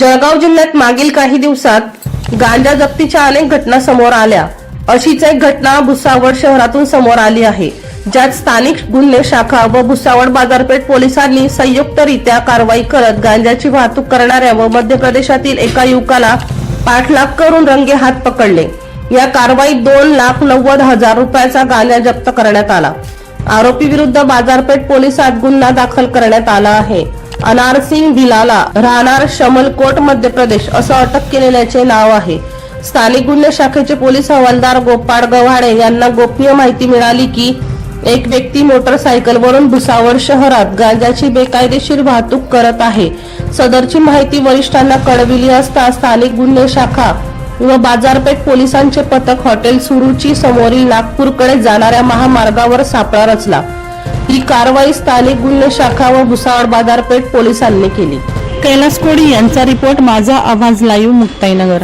जळगाव जिल्ह्यात मागील काही दिवसात गांजा जप्तीच्या अनेक घटना समोर आल्या. अशीच एक घटना भुसावळ शहरातून समोर आली आहे. ज्यात स्थानिक गुन्हे शाखा व भुसावळ बाजारपेठ पोलिसांनी संयुक्तरित्या कारवाई करत गांजाची वाहतूक करणाऱ्या व मध्य प्रदेशातील एका युवकाला पाठलाग करून रंगे हात पकडले. या कारवाईत दोन लाख नव्वद हजार रुपयाचा गांजा जप्त करण्यात आला. आरोपी विरुद्ध बाजारपेठ पोलिसात गुन्हा दाखल करण्यात आला आहे. अनारसिंग भिलाला राहणार शमलकोट मध्य प्रदेश असं अटक केलेल्याचे नाव आहे. स्थानिक गुन्हे शाखेचे पोलीस हवालदार गोपाळ गव्हाडे यांना गोपनीय माहिती मिळाली की एक व्यक्ती मोटरसायकलवरून भुसावळ शहरात गांजाची बेकायदेशीर वाहतूक करत आहे. सदरची माहिती वरिष्ठांना कळविली असता स्थानिक गुन्हे शाखा व बाजारपेठ पोलिसांचे पथक हॉटेल सुरुची समोरील नागपूरकडे जाणाऱ्या महामार्गावर सापळा रचला. ही कारवाई स्थानिक गुन्हे शाखा व भुसावळ बाजारपेठ पोलिसांनी केली. कैलास कोडी यांचा रिपोर्ट माझा आवाज लाईव्ह मुक्ताईनगर.